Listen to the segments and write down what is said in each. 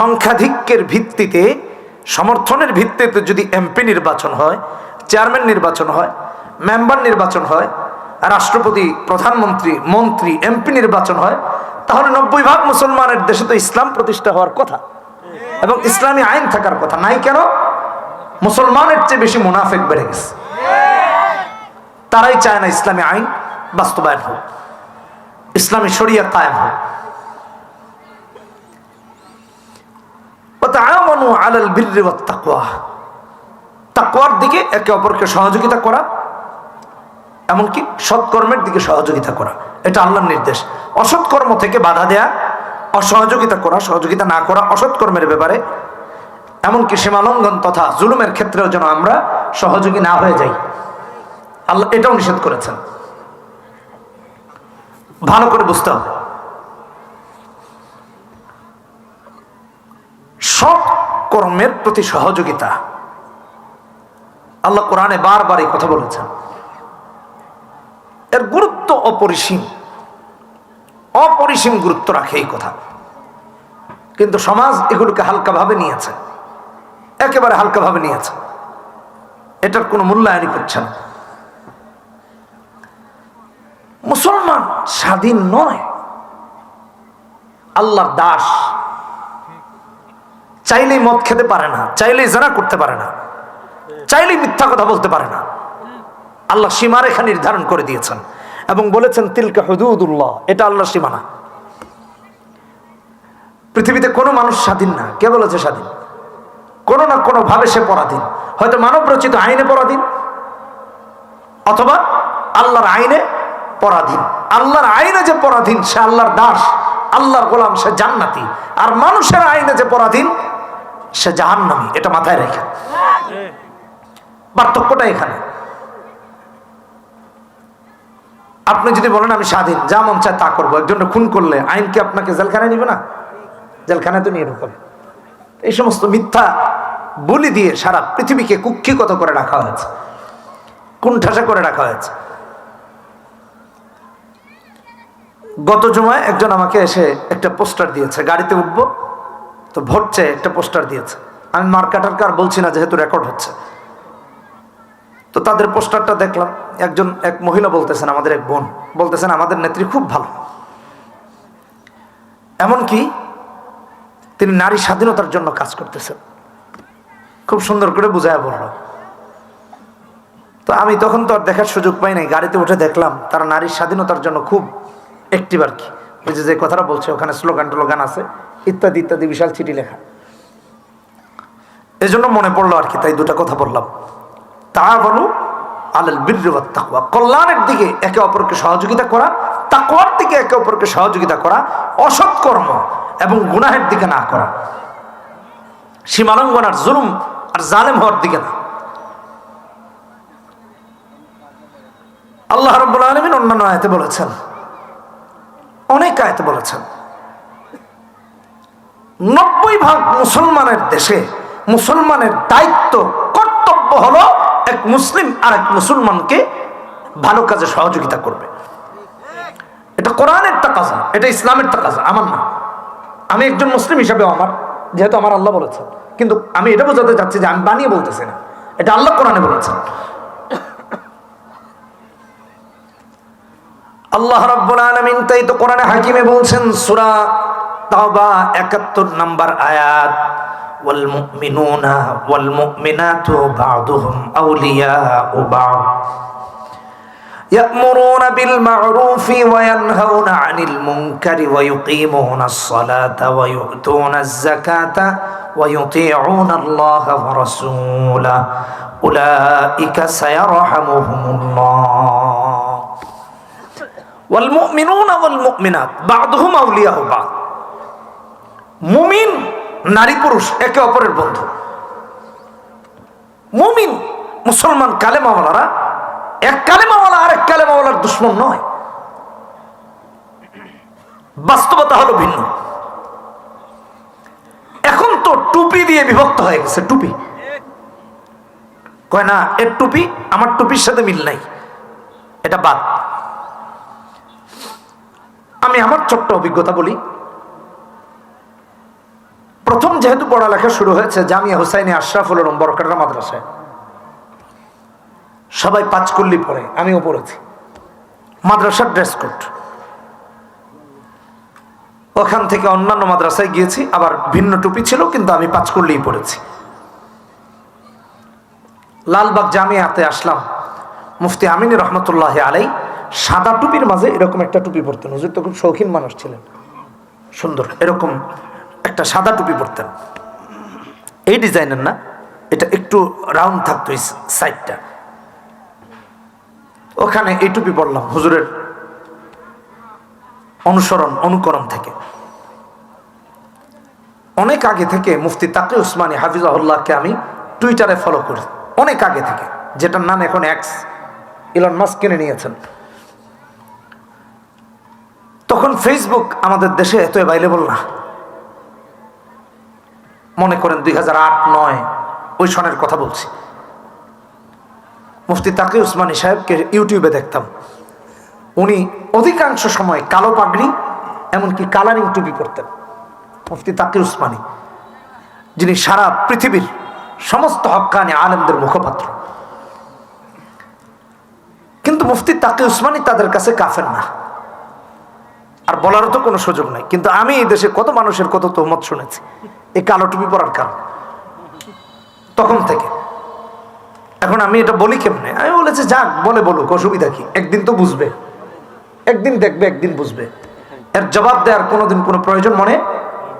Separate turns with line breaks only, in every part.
সংখ্যাধিক্যের ভিত্তিতে, সমর্থনের ভিত্তিতে যদি এমপি নির্বাচন হয়, চেয়ারম্যান নির্বাচন হয়, মেম্বার নির্বাচন হয়, রাষ্ট্রপতি, প্রধানমন্ত্রী, মন্ত্রী, এমপি নির্বাচন হয়, তাহলে নব্বই ভাগ মুসলমানের দেশে তো ইসলাম প্রতিষ্ঠা হওয়ার কথা। এবং ইসলামী আইন থাকার কথা। নাই কেন? মুসলমানের চেয়ে বেশি মুনাফেক বেড়ে গেছে। তারাই চায় না ইসলামী আইন বাস্তবায়ন হোক। ইসলামী শরিয়া কায়েম হোক। তাআমানু দিকে একে অপরকে সহযোগিতা করা, এমনকি সৎকর্মের দিকে সহযোগিতা করা। এটা আল্লাহর নির্দেশ। অসৎকর্ম থেকে বাধা দেয়া, অসহযোগিতা করা, সহযোগিতা না করা অসৎকর্মের ব্যাপারে, এমনকি সীমালঙ্ঘন তথা জুলুমের ক্ষেত্রেও যেন আমরা সহযোগী না হয়ে যাই। আল্লাহ এটাও নিষেধ করেছেন। ভালো করে বুঝতে হবে। সৎ কর্মের প্রতি সহযোগিতা। আল্লাহ কোরআনে বারবার এই কথা বলেছেন। এর গুরুত্ব অপরিসীম। অপরিসীম গুরুত্ব রাখে এই কথা। কিন্তু সমাজ এগুলোকে হালকাভাবে নিয়েছে। একেবারে হালকাভাবে নিয়েছে। এটার কোনো মূল্যায়নই করছে না। মুসলমান স্বাধীন নয়। আল্লাহর দাস চাইলেই মদ খেতে পারে না, চাইলেই জানা করতে পারে না, চাইলেই মিথ্যা কথা বলতে পারে না। আল্লাহ সীমারেখা নির্ধারণ করে দিয়েছেন এবং বলেছেন, তিলকা হদুদুল্লাহ এটা আল্লাহর সীমানা পৃথিবীতে কোনো মানুষ স্বাধীন না। কে বলেছে স্বাধীন? কোনো না কোনো ভাবে সে পরাধীন। হয়তো মানব রচিত আইনে পরাধীন, অথবা আল্লাহর আইনে পরাধীন। আল্লাহর আইনে যে পরাধীন, সে আল্লাহর দাস, আল্লাহর গোলাম, সে জান্নাতি। আর মানুষের আইনে যে পরাধীন সে জাহান্নামি, এটা মাথায় রেখে। পার্থক্যটা এখানে। আপনি যদি বলেন আমি স্বাধীন, যা মন চায় তা করব। একজনটা খুন করলে আইন কি আপনাকে জেলখানায় নিবে না? জেলখানায় তো নিয়ে ঢুকবে এই সমস্ত মিথ্যা বলি দিয়ে সারা পৃথিবীকে কুক্ষিগত করে রাখা হয়েছে। কুণ্ঠাসা করে রাখা হয়েছে। গত জুমায় একজন আমাকে এসে একটা পোস্টার দিয়েছে, গাড়িতে উঠবো। তো ভোট চেয়ে একটা পোস্টার দিয়েছে। আমি মার্কাটার কার বলছি না যেহেতু রেকর্ড হচ্ছে। তো তাদের পোস্টারটা দেখলাম, একজন এক মহিলা বলতেছেন, আমাদের এক বোন বলতেছেন, আমাদের নেত্রী খুব ভালো। এমনকি তিনি নারী স্বাধীনতার জন্য কাজ করতেছেন। খুব সুন্দর করে বুঝায় বলল। তো আমি তখন তো আর দেখার সুযোগ পাই নাই, গাড়িতে উঠে দেখলাম, তারা নারীর স্বাধীনতার জন্য খুব আর কি। ওই যে যে কথাটা বলছে, ওখানে স্লোগান টোলোগান আছে, ইত্যাদি ইত্যাদি, বিশাল চিঠি লেখা। এজন্য মনে পড়ল আর কি, তাই দুটা কথা বললাম। তা বলো আলাল বীর্যবাদ তাকুয়া কল্যাণের দিকে একে অপরকে সহযোগিতা করা তাকুয়ার দিকে একে অপরকে সহযোগিতা করা, অসৎ কর্ম এবং গুনাহের দিকে না করা। সীমালঙ্ঘন আর জুলুম আর জালেম হওয়ার দিকে না। আল্লাহ রব্বুল আলমিন অন্যান্য আয়তে বলেছেন অনেক আয়তে বলেছেন। নব্বই ভাগ মুসলমানের দেশে মুসলমানের দায়িত্ব, কর্তব্য হলো এক মুসলিম আর এক মুসলমানকে ভালো কাজে সহযোগিতা করবে। এটা কোরআনের তাকাজা, এটা ইসলামের তাকাজা, আমার না। আমি একজন মুসলিম হিসাবে আমার, যেহেতু আমার আল্লাহ বলেছেন। কিন্তু আমি এটা বোঝাতে চাচ্ছি যে আমি বানিয়ে বলতেছি না। এটা আল্লাহ কোরআনে বলেছেন। আল্লাহ রাব্বুল আলামিন তাই তো কোরআনে হাকিমে বলছেন সূরা তাওবা 71 নাম্বার আয়াত ওয়াল মুমিনুনা ওয়াল মুমিনাতু বা'দুহুম আউলিয়াউ বা'দ يأمرون بالمعروف وينهون عن المنكر ويقيمون الصلاة ويؤتون الزكاة ويطيعون الله ورسوله أولئك سيرحمهم الله মুমিন নারী পুরুষ, একে অপরের বন্ধু। মুমিন মুসলমান কালেমাওয়ালারা, এক কালেমাওয়ালা আর এক কালেমাওয়ালার দুশ্মন নয়। বাস্তবতা হলো ভিন্ন। এখন তো টুপি দিয়ে বিভক্ত হয়ে গেছে, টুপি। কয় না, এর টুপি, আমার টুপির সাথে মিল নাই। এটা বাদ। আমি আমার ছোট্ট অভিজ্ঞতা বলি। প্রথম যেহেতু পড়ালেখা শুরু হয়েছে, জামিয়া হুসাইনি আশরাফুল উলুম বরকাটা মাদ্রাসায়। সবাই পাঁচকল্লি পড়ে, আমিও পড়েছি। মাদ্রাসার ড্রেস কোড ওখান থেকে অন্যান্য মাদ্রাসায় গিয়েছি, আবার ভিন্ন টুপি ছিল, কিন্তু আমি পাঁচকল্লিই পড়েছি। লালবাগ জামিয়াতে আসলাম। মুফতি আমিনী রহমতুল্লাহ আলাই সাদা টুপির মাঝে এরকম একটা টুপি পরতেন। হুজুর তো খুব শৌখিন মানুষ ছিলেন। সুন্দর, এরকম একটা সাদা টুপি পরতেন। এই ডিজাইনের না, এটা একটু রাউন্ড থাকতো এই সাইডটা। ওখানে এই টুপি পরলাম হুজুরের অনুসরণ, অনুকরণ থেকে। অনেক আগে থেকে মুফতি তাকি উসমানী হাফিজাহুল্লাহকে আমি টুইটারে ফলো করি। অনেক আগে থেকে, যেটার নাম এখন এক্স ইলন মাস্ক কিনে নিয়েছেন। তখন ফেসবুক আমাদের দেশে এত অ্যাভাইলেবল না। মনে করেন দুই হাজার আট, নয়, ওই সনের কথা বলছি। মুফতি তাকি উসমানী সাহেবকে ইউটিউবে দেখতাম। উনি অধিকাংশ সময় কালো পাগড়ি, এমনকি কালারিং টুপি করতেন মুফতি তাকি উসমানী, যিনি সারা পৃথিবীর সমস্ত হকানি আলেমদের মুখপাত্র। কিন্তু মুফতি তাকি উসমানী তাদের কাছে কাফের না। আর বলারও তো কোনো সুযোগ নাই। কিন্তু আমি এই দেশে কত মানুষের কত তোহমত শুনেছি। এই কালো টুপি পরার কারণ। তখন থেকে। এখন আমি এটা বলি কেমনে? আমি বলেছি, যাক, বলে বলুক, অসুবিধা কি? একদিন তো বুঝবে। একদিন দেখবে, একদিন বুঝবে। এর জবাব দেওয়ার কোনোদিন কোনো প্রয়োজন মনে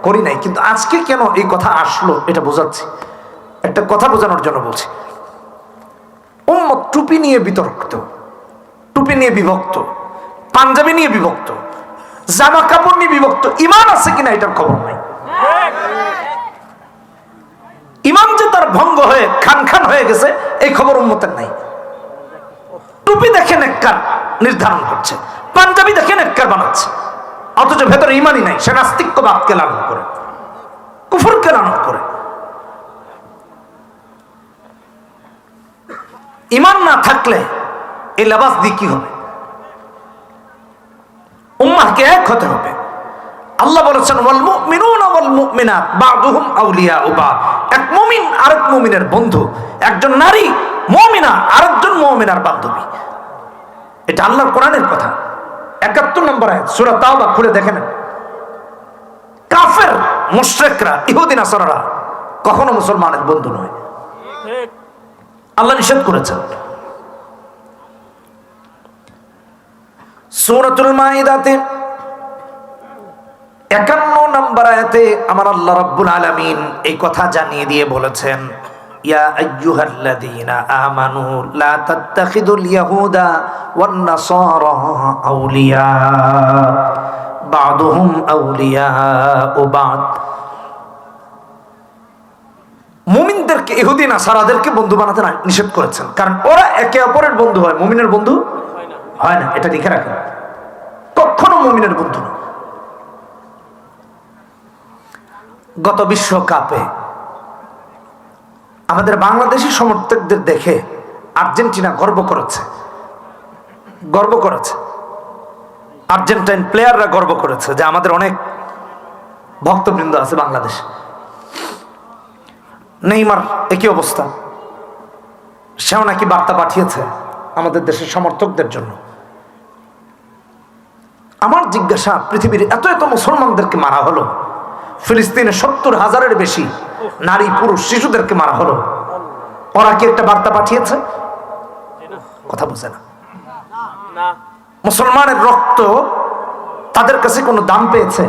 করি নাই। কিন্তু আজকে কেন এই কথা আসলো এটা বোঝাচ্ছি। একটা কথা বোঝানোর জন্য বলছি। উম্মত টুপি নিয়ে বিতর্কিত। টুপি নিয়ে বিভক্ত। পাঞ্জাবি নিয়ে বিভক্ত। জামা কাপড় নিয়ে বিভক্ত ইমান আছে কিনা এটার খবর নাই। ইমান যে তার ভঙ্গ হয়ে খান খান হয়ে গেছে, এই খবর উন্মতের নাই। টুপি দেখে নেককার নির্ধারণ করছে, পাঞ্জাবি দেখে নেককার বানাচ্ছে। অথচ ভেতরে ইমানই নাই, সে নাস্তিক্যবাদকে লালন করে, কুফুরকে লালন করে। ইমান না থাকলে এই লেবাস দিয়ে কি হবে? উম্মাহকে এক হতে হবে। আল্লাহ বলেছেন ওয়াল মুমিনুনা ওয়াল মুমিনাত বা'দুহুম আউলিয়াউ বা'দ এক মুমিন আরেক মুমিনের বন্ধু একজন নারী মুমিনা আরেকজন মুমিনার বান্ধবী। এটা আল্লাহর কোরআনের কথা। একাত্তর নম্বর আয়াত সূরা তাওবা খুলে দেখেন কাফের মুশরিকরা ইহুদি নাসারারা কখনো মুসলমানের বন্ধু নয়। আল্লাহ নিষেধ করেছেন। সূরাতুল মাইদাতে একান্ন নম্বর আয়াতে আমার আল্লাহ রাব্বুল আলামিন এই কথা জানিয়ে দিয়ে বলেছেন মুমিনদেরকে বন্ধু বানাতে নিষেধ করেছেন। কারণ ওরা একে অপরের বন্ধু হয়, মুমিনের বন্ধু হয় না, এটা লিখে রাখেন। কখনো মুমিনের বন্ধু না। গত বিশ্বকাপে আমাদের বাংলাদেশি সমর্থকদের দেখে আর্জেন্টিনা গর্ব করেছে। গর্ব করেছে। আর্জেন্টাইন প্লেয়াররা গর্ব করেছে যে আমাদের অনেক ভক্তবৃন্দ আছে বাংলাদেশ। নেইমার একই অবস্থা। সেও নাকি বার্তা পাঠিয়েছে আমাদের দেশের সমর্থকদের জন্য। জিজ্ঞাসা, পৃথিবীর এত এত মুসলমানদেরকে মারা হলো। ফিলিস্তিনে সত্তর হাজারের বেশি নারী, পুরুষ, শিশুদেরকে মারা হলো। ওরা কি একটা বার্তা পাঠিয়েছে? কথা বোঝে না। মুসলমানের রক্ত তাদের কাছে কোনো দাম পেয়েছে?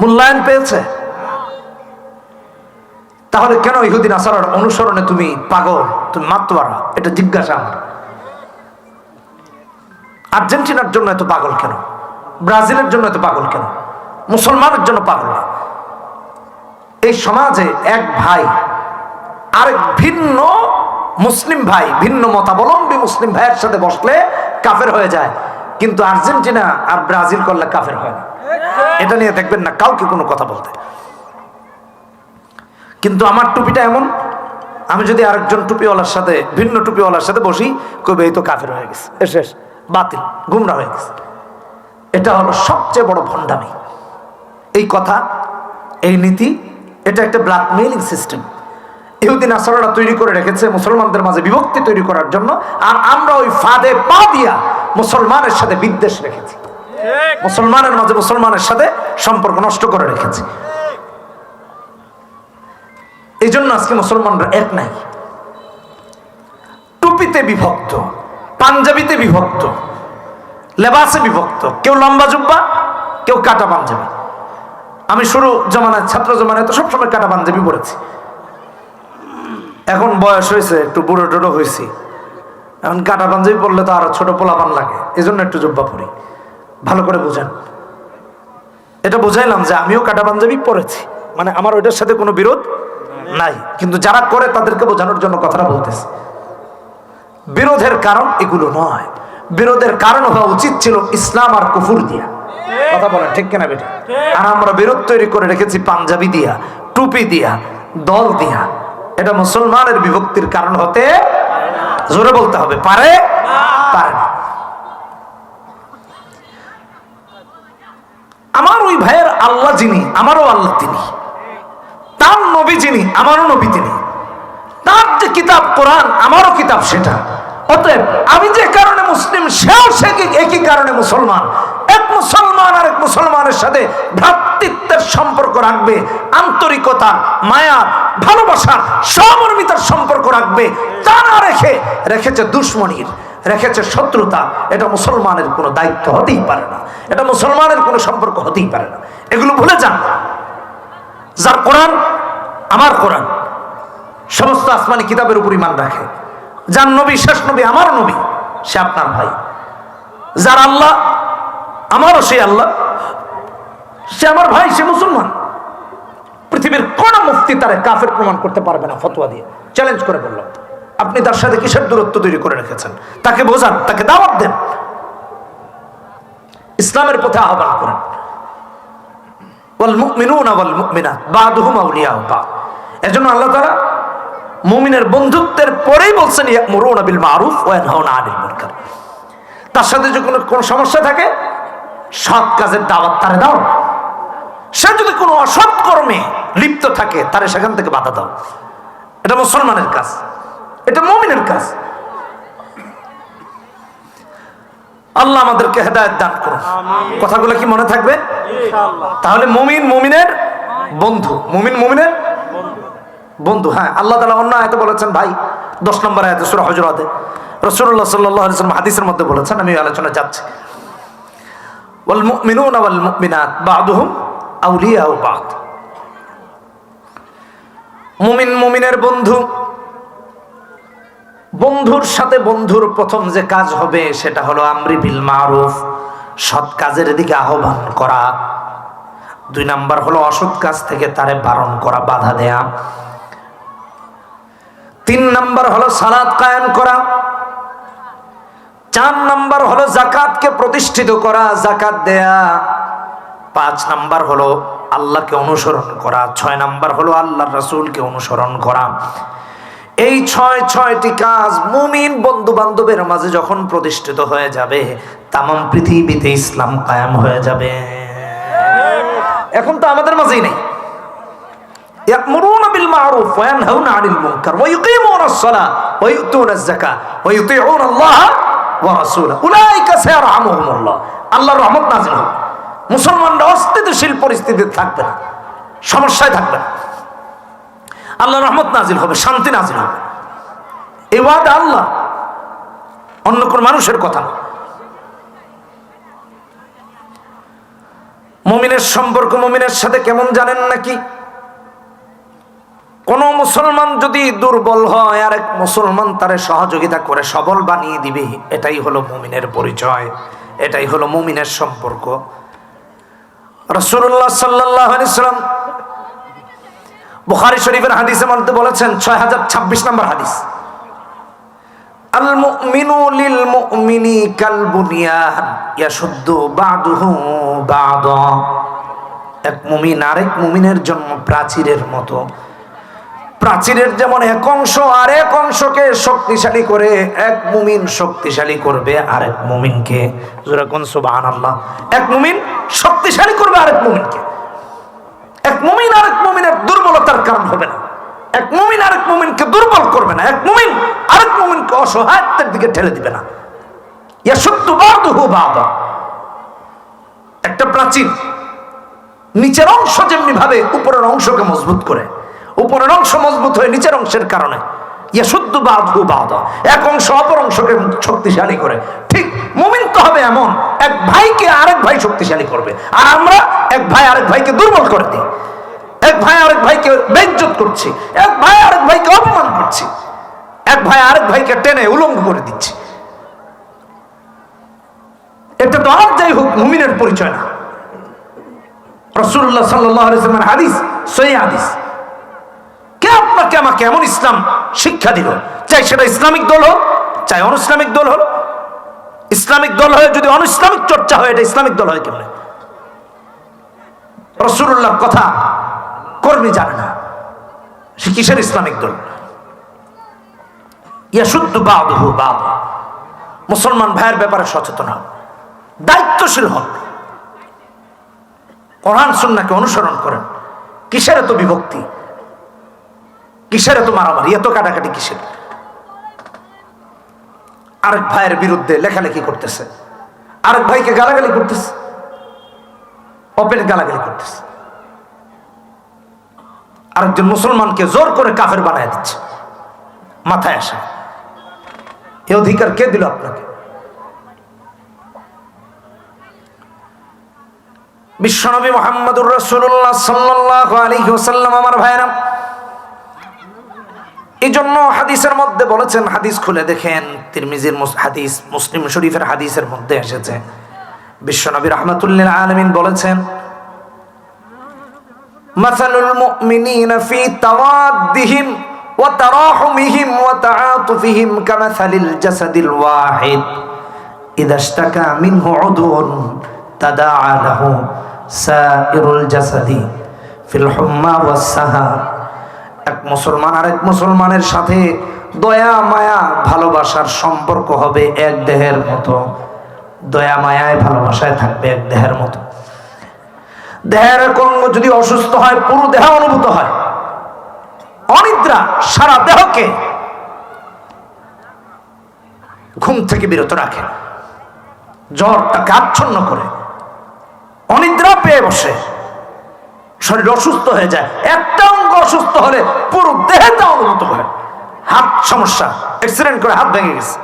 মূল্যায়ন পেয়েছে? তাহলে কেন ইহুদিন আসার অনুসরণে তুমি পাগল? তুমি মাতোয়ারা, এটা জিজ্ঞাসা আমার। আর্জেন্টিনার জন্য এত পাগল কেন? ব্রাজিলের জন্য এত পাগল কেন? মুসলমানের জন্য পাগল। এই সমাজে এক ভাই, আরেক ভিন্ন মুসলিম ভাই, ভিন্ন মতাবলম্বী মুসলিম ভাইয়ের সাথে বসলে কাফের হয়ে যায়। কিন্তু আর্জেন্টিনা আর ব্রাজিল করলে কাফের হয় না। এটা নিয়ে দেখবেন না, কাউকে কোনো কথা বলতে। কিন্তু আমার টুপিটা এমন, আমি যদি আরেকজন টুপিওয়ালার সাথে, ভিন্ন টুপিওয়ালার সাথে বসি কবে এই তো কাফের হয়ে গেছে। এ শেষ, বাতিল, গুমরা হয়ে গেছে। এটা হলো সবচেয়ে বড় ভণ্ডামি। এই কথা এই নীতি এটা একটা ব্ল্যাকমেইলিং সিস্টেম ইহুদিন আসরারা তৈরি করে রেখেছে মুসলমানদের মাঝে বিভক্তি তৈরি করার জন্য আর আমরা ওই ফাঁদে পা দিয়া মুসলমানের সাথে বিদ্বেষ রেখেছি। মুসলমানের মাঝে মুসলমানের সাথে সম্পর্ক নষ্ট করে রেখেছি। এই জন্য আজকে মুসলমানরা এক নাই। টুপিতে বিভক্ত পাঞ্জাবিতে বিভক্ত লেবাসে বিভক্ত। কেউ লম্বা জুব্বা, কেউ কাটা পাঞ্জাবি। আমি শুরু জমানায়, ছাত্র জমানায় তো সবসময় কাটা পাঞ্জাবি পড়েছি এখন বয়স হয়েছে, একটু বুড়ো টুড়ো হয়েছি। এখন কাটা পাঞ্জাবি পরলে তো আরও ছোট পোলাপান লাগে এই জন্য একটু জুব্বা পরি। ভালো করে বুঝেন। এটা বুঝাইলাম যে আমিও কাটা পাঞ্জাবি পরেছি। মানে আমার ওইটার সাথে কোনো বিরোধ নাই। কিন্তু যারা করে তাদেরকে বোঝানোর জন্য কথাটা বলতেছে। বিরোধের কারণ এগুলো নয়। বিরোধের কারণ হওয়া উচিত ছিল ইসলাম আর কুফুর দিয়া। কথা বলেন, ঠিক কেনা বেটা? আর আমরা বিরোধ তৈরি করে রেখেছি পাঞ্জাবি দিয়া, টুপি দিয়া, দল দিয়া। এটা মুসলমানের বিভক্তির কারণ হতে জোরে বলতে হবে, পারে? পারে না। আমার ওই ভাইয়ের আল্লাহ যিনি, আমারও আল্লাহ তিনি। তার নবী যিনি, আমারও নবী তিনি। তার যে কিতাব কোরআন, আমারও কিতাব সেটা। অতএব আমি যে কারণে মুসলিম, সেও সে একই কারণে মুসলমান। এক মুসলমান আর এক মুসলমানের সাথে ভ্রাতৃত্বের সম্পর্ক রাখবে, আন্তরিকতা, মায়া ভালোবাসার সহমর্মিতার সম্পর্ক রাখবে। তা না রেখে রেখেছে দুশ্মনির, রেখেছে শত্রুতা। এটা মুসলমানের কোনো দায়িত্ব হতেই পারে না। এটা মুসলমানের কোনো সম্পর্ক হতেই পারে না। এগুলো ভুলে যান। যার কোরআন, আমার কোরআন। সমস্ত আসমানি কিতাবের উপর ইমান রাখে। যার নবী শেষ নবী, আমার নবী, সে আপনার ভাই। যার আল্লাহ, আমারও সে আল্লাহ। সে আমার ভাই, সে মুসলমান। পৃথিবীর কোন মুক্তি তারা কাফের প্রমাণ করতে পারবে না ফতোয়া দিয়ে। চ্যালেঞ্জ করে বলল আপনি তার সাথে কিসের দূরত্ব তৈরি করে রেখেছেন? তাকে বোঝান, তাকে দাওয়াত দেন। ইসলামের পথে আহ্বান করেন। বল মুমিনুনা ওয়াল মুমিনাত, বাদুহুম আউলিয়া বাদ। এজন্য আল্লাহ তাআলা মুমিনের বন্ধুত্বের পরেই বলছেন ইয়ামুরুনা বিল মারুফ ওয়া ইয়ানহাউনা আনিল মুনকার। তার সাথে যদি কোনো কোনো সমস্যা থাকে সৎ কাজের দাওয়াত তারে দাও। সে যদি কোনো অসৎ কর্মে লিপ্ত থাকে তারে সেখান থেকে বাধা দাও। এটা মুসলমানের কাজ। এটা মুমিনের কাজ। আল্লাহ আমাদেরকে হেদায়েত দান করুন। কথাগুলো কি মনে থাকবে?
ইনশাআল্লাহ
তাহলে মুমিন মুমিনের বন্ধু। মুমিন মুমিনের বন্ধু হ্যাঁ আল্লাহ তালা অন্য আয়তে বলেছেন, ভাই, দশ নম্বর আয়তে, সুরা হজরতে। রসুল্লাহ সাল্লাহ হাদিসের মধ্যে বলেছেন, আমি আলোচনা যাচ্ছি আহ্বান করা। দুই নাম্বার হলো অসৎ কাজ থেকে তারে বারণ করা, বাধা দেয়া। তিন নম্বর হলো সালাদ কায়েম করা। চার নম্বর হলো জাকাতকে প্রতিষ্ঠিত করা, জাকাত দেয়া। পাঁচ নাম্বার হলো আল্লাহকে অনুসরণ করা। ছয় নাম্বার হলো আল্লাহর রাসুলকে অনুসরণ করা। এই ছয়, ছয়টি কাজ মুমিন বন্ধু বান্ধবের মাঝে যখন প্রতিষ্ঠিত হয়ে যাবে তাম পৃথিবীতে ইসলাম কায়াম হয়ে যাবে। এখন তো আমাদের মাঝেই নেই। بالمعروف وينهون عن المنكر ويقيمون الصلاة ويؤتون الزكاة ويطيعون الله ورسوله أولئك سيرحمهم الله আল্লাহর রহমত নাজিল হবে মুসলমানরা অস্থিতিশীল পরিস্থিতিতে থাকবে না সমস্যায় থাকবে না আল্লাহ রহমত নাজিল হবে শান্তি নাজিল হবে এই ওয়াদা আল্লাহ অন্য কোন মানুষের কথা না মমিনের সম্পর্ক মমিনের সাথে কেমন জানেন নাকি কোন মুসলমান যদি দুর্বল হয় আর এক মুসলমান তারে সহযোগিতা করে সবল বানিয়ে দিবে। এটাই হলো মুমিনের পরিচয়, এটাই হলো মুমিনের সম্পর্ক। রসুল্লাহ সাল্লাহ বুখারি শরীফের হাদিসের মধ্যে বলেছেন ছয় হাজার ছাব্বিশ নম্বর হাদিস। এক মুমিন আরেক মুমিনের জন্য প্রাচীরের মতো। প্রাচীরের যেমন এক অংশ আর এক অংশকে শক্তিশালী করে, এক মুমিন শক্তিশালী করবে আরেক মুমিনকে। যেরকম সুবাহান আল্লাহ এক মুমিন শক্তিশালী করবে আরেক মুমিনকে। এক মুমিন আরেক মুমিনের দুর্বলতার কারণ হবে না। এক মুমিন আরেক মুমিনকে দুর্বল করবে না। এক মুমিন আরেক মুমিনকে অসহায়ত্বের দিকে ঠেলে দিবে না। ইয়াসুদ্দু বাদুহু বাদা একটা প্রাচীন নিচের অংশ যেমনি ভাবে উপরের অংশকে মজবুত করে উপরের অংশ মজবুত হয়ে নিচের অংশের কারণে। বাদা। এক অংশ, অপর অংশকে শক্তিশালী করে। ঠিক মুমিন তো হবে এমন, এক ভাইকে আরেক ভাই শক্তিশালী করবে। আর আমরা এক ভাই আরেক ভাইকে দুর্বল করে দিই। এক ভাই আরেক ভাইকে বেজ্জত করছি। এক ভাই আরেক ভাইকে অপমান করছি। এক ভাই আরেক ভাইকে টেনে উলঙ্গ করে দিচ্ছি। এটা তো আর যাই হোক, মুমিনের পরিচয় না। রসুল্লাহ সাল্লামের হাদিস সই হাদিস। কে আপনাকে আমাকে এমন ইসলাম শিক্ষা দিল, চাই সেটা ইসলামিক দল হোক, চাই অনইসলামিক দল হোক। ইসলামিক দল হয়ে যদি অনইসলামিক চর্চা হয়, এটা ইসলামিক দল হয় কেমন? রসুল্লাহর কথা কর্মী জানে না, সে কিসের ইসলামিক দল? ইয়াসুদ্দ বাদহু বাদ মুসলমান ভাইয়ের ব্যাপারে সচেতন হন দায়িত্বশীল হন কোরআন সুন্নাকে অনুসরণ করেন। কিসের এত বিভক্তি? কিসের এত মারামারি? এত কাটাকাটি কিসের? আরেক ভাইয়ের বিরুদ্ধে লেখালেখি করতেছে। আরেক ভাইকে গালাগালি করতেছে। অপেন গালাগালি করতেছে। আরেকজন মুসলমানকে জোর করে কাফের বানায় দিচ্ছে। মাথায় আসে। এ অধিকার কে দিল আপনাকে? বিশ্বনবী মোহাম্মদুর রসুল্লাহ সাল্লাহ আলী ওসাল্লাম আমার ভাইরা এই জন্য হাদিসের মধ্যে বলেছেন, হাদিস খুলে দেখেন, তিরমিজির হাদিস, মুসলিম শরীফের হাদিসের মধ্যে এসেছে। বিশ্বনবী রহমতুল্লিন আলমিন বলেছেন, মাসালুল মুমিনিন ফি তাওয়াদ্দিহিম ওয়া তারাহুমিহিম ওয়া তাআতুফিহিম কামাসালিল জাসাদিল ওয়াহিদ। ইযা ইশতাকা মিনহু উদুন তাদাআ লাহু সাইরুল জাসাদি সাহা। এক মুসলমান আর এক মুসলমানের সাথে দয়া, মায়া, ভালোবাসার সম্পর্ক হবে এক দেহের মতো। দয়া, মায়ায়, ভালোবাসায় থাকবে এক দেহের মতো। দেহের অঙ্গ যদি অসুস্থ হয়, পুরো দেহ অনুভূত হয়। অনিদ্রা সারা দেহকে ঘুম থেকে বিরত রাখে। জ্বর তাকে আচ্ছন্ন করে। অনিদ্রা পেয়ে বসে। শরীর অসুস্থ হয়ে যায়। একটা অঙ্গ অসুস্থ হলে পুরো দেহটা অনুভূত হয়। হাত সমস্যা অ্যাক্সিডেন্ট করে হাত ভেঙে গেছে।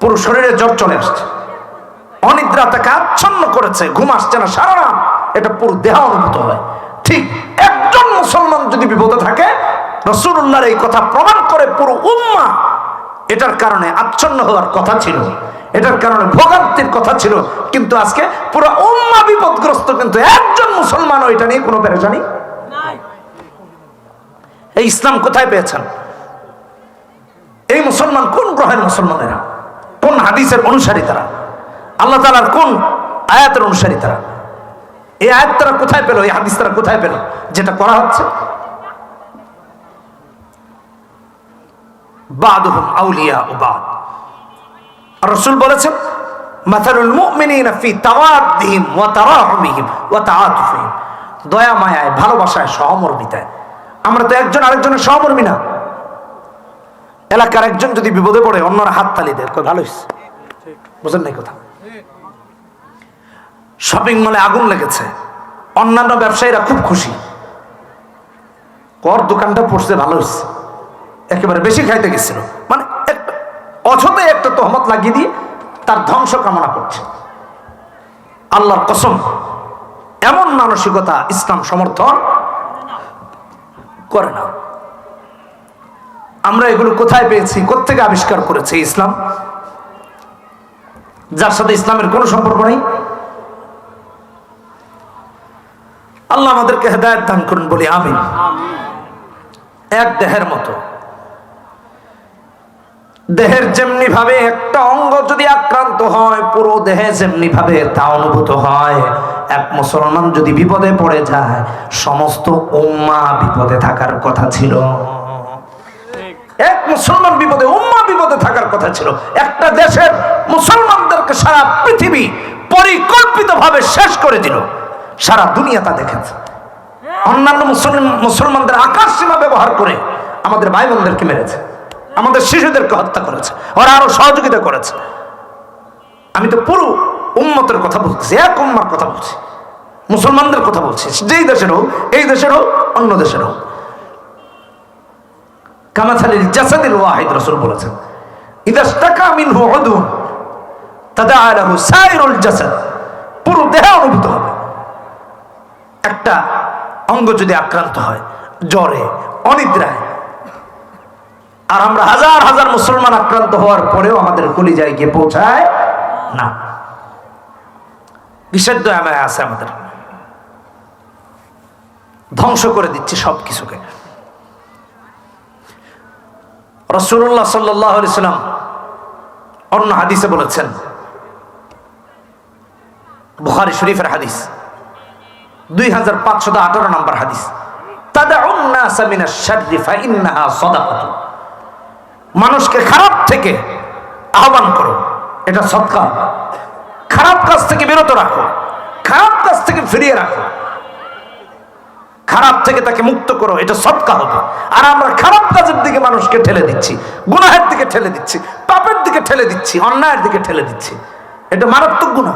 পুরো শরীরে জ্বর চলে আসছে। অনিদ্রা তাকে আচ্ছন্ন করেছে, ঘুম আসছে না, সারা রাত এটা পুরো দেহ অনুভূত হয়। ঠিক একজন মুসলমান যদি বিপদে থাকে রসুল্লাহর এই কথা প্রমাণ করে পুরো উম্মা। এটার কারণে আচ্ছন্ন হওয়ার কথা ছিল। এটার কারণে ভোগান্তির কথা ছিল। কিন্তু আজকে পুরো উম্মা বিপদগ্রস্ত, কিন্তু একজন মুসলমানও এটা নিয়ে কোনো পেরেশানি? এই ইসলাম কোথায় পেয়েছেন? এই মুসলমান কোন গ্রহের মুসলমানেরা? কোন হাদিসের অনুসারী তারা? আল্লাহ তালার কোন আয়াতের অনুসারী তারা? এই আয়াত তারা কোথায় পেল? এই হাদিস তারা কোথায় পেল? যেটা করা হচ্ছে? বাদুহুম রসুল বলেছেন দয়া, মায়ায়, ভালোবাসায়, সহমর্মিতায়। আমরা তো একজন আরেকজনের সহমর্মী না। এলাকার একজন যদি বিপদে পড়ে, অন্যরা হাত তালি দেয়। ভালো হয়েছে বুঝেন নাই কথা? শপিং মলে আগুন লেগেছে। অন্যান্য ব্যবসায়ীরা খুব খুশি। কর দোকানটা পড়ছে, ভালো হয়েছে একেবারে বেশি খাইতে গেছিল। মানে অযথাই একটা তহমত লাগিয়ে দিয়ে তার ধ্বংস কামনা করছে। আল্লাহর কসম, এমন মানসিকতা ইসলাম সমর্থন করে না। আমরা এগুলো কোথায় পেয়েছি কোথেকে আবিষ্কার করেছে ইসলাম? যার সাথে ইসলামের কোনো সম্পর্ক নেই। আল্লাহ আমাদেরকে হেদায়ত দান করুন বলি আমি এক দেহের মতো। দেহের যেমনি ভাবে একটা অঙ্গ যদি আক্রান্ত হয়, পুরো দেহে যেমনি ভাবে তা অনুভূত হয়। এক মুসলমান যদি বিপদে পড়ে যায়, সমস্ত উম্মা বিপদে থাকার কথা ছিল। এক মুসলমান বিপদে, উম্মা বিপদে থাকার কথা ছিল। একটা দেশের মুসলমানদেরকে সারা পৃথিবী পরিকল্পিতভাবে শেষ করে দিল। সারা দুনিয়া তা দেখেছে। অন্যান্য মুসলিম, মুসলমানদের আকাশ সীমা ব্যবহার করে আমাদের ভাই বোনদেরকে মেরেছে। আমাদের শিশুদেরকে হত্যা করেছে, ওরা আরও সহযোগিতা করেছে। আমি তো পুরো উম্মতের কথা বলতেছি, এক উম্মার কথা বলছি, মুসলমানদের কথা বলছি, যেই দেশের হোক, এই দেশের হোক, অন্য দেশের হোক। জাসাদিল ওয়াহিদ রসুল বলেছেন ইদাস্তাকা মিনহু সাইরুল জাসাদ। পুরো দেহ অনুভূত হবে। একটা অঙ্গ যদি আক্রান্ত হয়, জ্বরে, অনিদ্রায় আর আমরা হাজার হাজার মুসলমান আক্রান্ত হওয়ার পরেও আমাদের কলিজায় গিয়ে পৌঁছায় না। বিষাদ্য আমায় আছে আমাদের। ধ্বংস করে দিচ্ছে সব কিছুকে রসুল্লাহ সাল্লাহ সাল্লাম অন্য হাদিসে বলেছেন, বুখারি শরীফের হাদিস, দুই হাজার পাঁচশত আঠারো নম্বর হাদিস মানুষকে খারাপ থেকে আহ্বান করো। এটা সৎকার খারাপ কাজ থেকে বিরত রাখো। খারাপ কাজ থেকে ফিরিয়ে রাখো। খারাপ থেকে তাকে মুক্ত করো। এটা সৎকা হবে। আর আমরা খারাপ কাজের দিকে মানুষকে ঠেলে দিচ্ছি। গুনাহের দিকে ঠেলে দিচ্ছি। পাপের দিকে ঠেলে দিচ্ছি। অন্যায়ের দিকে ঠেলে দিচ্ছি। এটা মারাত্মক গুণা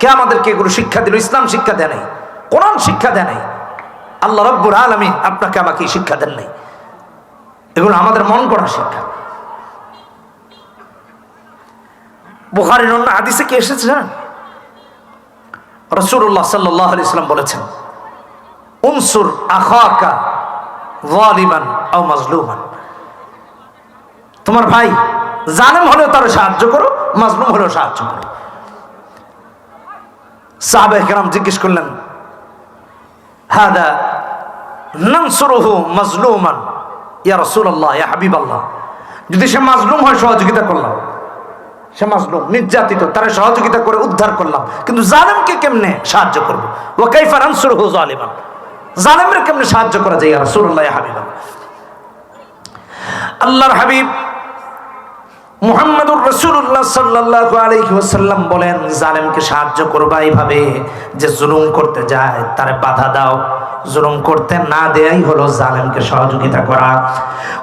কে আমাদেরকে এগুলো শিক্ষা দিল? ইসলাম শিক্ষা দেয় নাই। কোরআন শিক্ষা দেয় নাই। আল্লাহ রব্বুর আলমী আপনাকে আমাকে শিক্ষা দেন নাই। এগুলো আমাদের মন করা শিক্ষা। বুখারির অন্য হাদিসে কি এসেছে জানেন? রসুল্লাহ সাল্লাহ ইসলাম বলেছেন, উনসুর আখাকা ওয়ালিমান আও মাজলুমান। তোমার ভাই জানেম হলেও তার সাহায্য করো, মাজলুম হলেও সাহায্য করো। সাহাবে জিজ্ঞেস করলেন, হাদা নানসুরুহু মাজলুমান? ইয়া রাসূলুল্লাহ, ইয়া হাবিবাল্লাহ। যদি সে মাজলুম হয়, সহযোগিতা করলাম। সে মাজলুম, নির্যাতিত, তারা সহযোগিতা করে উদ্ধার করলাম। কিন্তু জালেমকে কেমনে সাহায্য করব? ও কাইফার আনসুরুহু জালিমান। জালেমের কেমনে সাহায্য করা যায়, ইয়া রাসূলুল্লাহ, ইয়া হাবিবাল্লাহ? আল্লাহর হাবিব মুহাম্মদুর রসুল্লাহ সাল্লাহ আলাইহি ওয়াসাল্লাম বলেন, জালেমকে সাহায্য করবা এইভাবে যে জুলুম করতে যায়, তারে বাধা দাও। জুলুম করতে না দেয়াই হলো জালেমকে সহযোগিতা করা।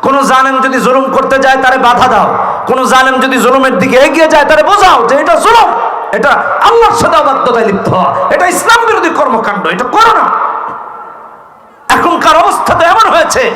কোন জালেম যদি জুলুম করতে যায়, তারে বাধা দাও। কোন জালেম যদি জুলুমের দিকে এগিয়ে যায়, তারে বোঝাও যে এটা জুলুম। এটা আল্লাহর সাথে অবাধ্যতায় লিপ্ত হওয়া। এটা ইসলাম বিরোধী কর্মকাণ্ড। এটা করো না। এখনকার অবস্থা তো এমন হয়েছে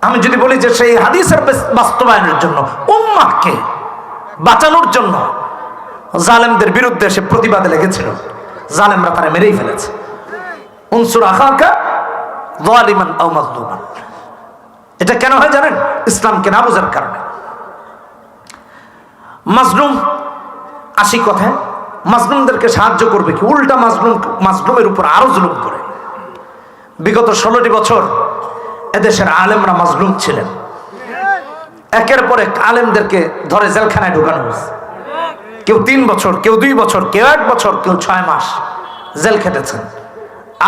আমি যদি বলি যে সেই হাদিসের বাস্তবায়নের জন্য, উম্মাহকে বাঁচানোর জন্য জালেমদের বিরুদ্ধে সে প্রতিবাদে লেগেছিল। জালেমরা তারা মেরেই ফেলেছে। এটা কেন হয় জানেন? ইসলামকে না বোঝার কারণে। মাজলুম আসি কথায়, মাজলুমদেরকে সাহায্য করবে কি? উল্টা মাজলুম মাজলুমের উপর আরও জুলুম করে। বিগত ষোলোটি বছর এদেশের আলেমরা মাজলুম ছিলেন। একের পর এক আলেমদেরকে ধরে জেলখানায় ঢুকানো হয়েছে। কেউ তিন বছর, কেউ দুই বছর, কেউ এক বছর, কেউ ছয় মাস জেল খেটেছেন।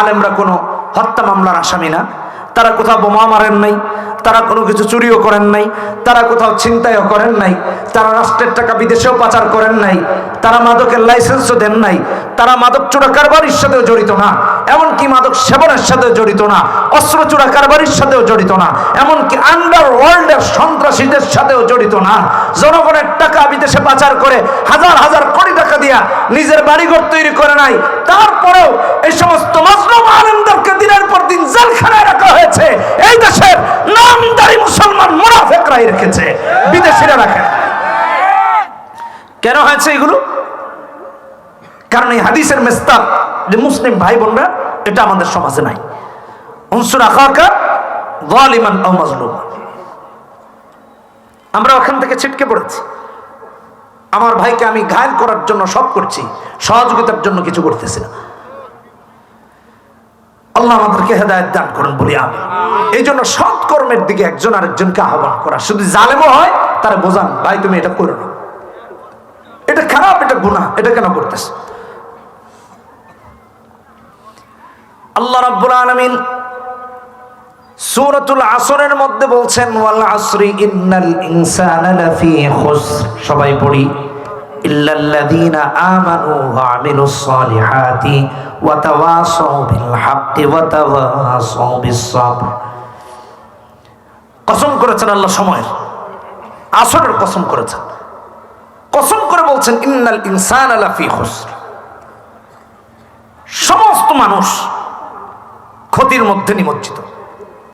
আলেমরা কোনো হত্যা মামলার আসামি না। তারা কোথাও বোমা মারেন নাই, তারা কোনো কিছু চুরিও করেন নাই, তারা কোথাও ছিনতাইও করেন নাই, তারা রাষ্ট্রের টাকা বিদেশেও পাচার করেন নাই, তারা মাদকের লাইসেন্সও দেন নাই তারা মাদক চোরা কারবারির সাথেও জড়িত না। এমনকি মাদক সেবনের সাথেও জড়িত না। অস্ত্র চোরা কারবারির সাথেও জড়িত না। এমনকি আন্ডার ওয়ার্ল্ডের সন্ত্রাসীদের সাথেও জড়িত না। জনগণের টাকা বিদেশে পাচার করে হাজার হাজার কোটি টাকা দিয়া নিজের বাড়িঘর তৈরি করে নাই। তারপরেও এই সমস্ত মজলুম আলেমদেরকে দিনের পর দিন জেলখানায় রাখা হয়েছে। এই দেশের নামদারি মুসলমান মুনাফেকরাই রেখেছে। বিদেশিরা রাখে কেন হয়েছে এগুলো? কারণ এই হাদিসের মেস্তাব যে মুসলিম ভাই বোনরা, এটা আমাদের সমাজে নাই। আমরা ওখান থেকে ছিটকে পড়েছি। আমার ভাইকে আমি ঘায়ল করার জন্য সব করছি, সহযোগিতার জন্য কিছু করতেছি না। আল্লাহ আমাদেরকে হেদায়ত দান করুন, বলি আমি এই জন্য সৎ কর্মের দিকে একজন আরেকজনকে আহ্বান করা। শুধু জালেমও হয়, তারা বোঝান, ভাই, তুমি এটা করো না। এটা খারাপ, এটা গুনাহ, এটা কেন করতেছ? আল্লাহ রাব্বুল আলামিন সূরাতুল আসরের মধ্যে বলছেন, ওয়াল আসরি ইন্নাল ইনসানা লাফি খুসর। সবাই পড়ি ইল্লাল্লাযীনা আমানু ওয়া আমিলুস সালিহাতি ওয়া তাওয়াসাউ বিল হাক্কি ওয়া তাওয়াসাউ বিস সাবর। কসম করেছেন আল্লাহ সময়ের, আসরের কসম করেছেন। কসম করে বলছেন, ইন্নাল ইনসানা লাফি খুসর। সমস্ত মানুষ ক্ষতির মধ্যে নিমজ্জিত।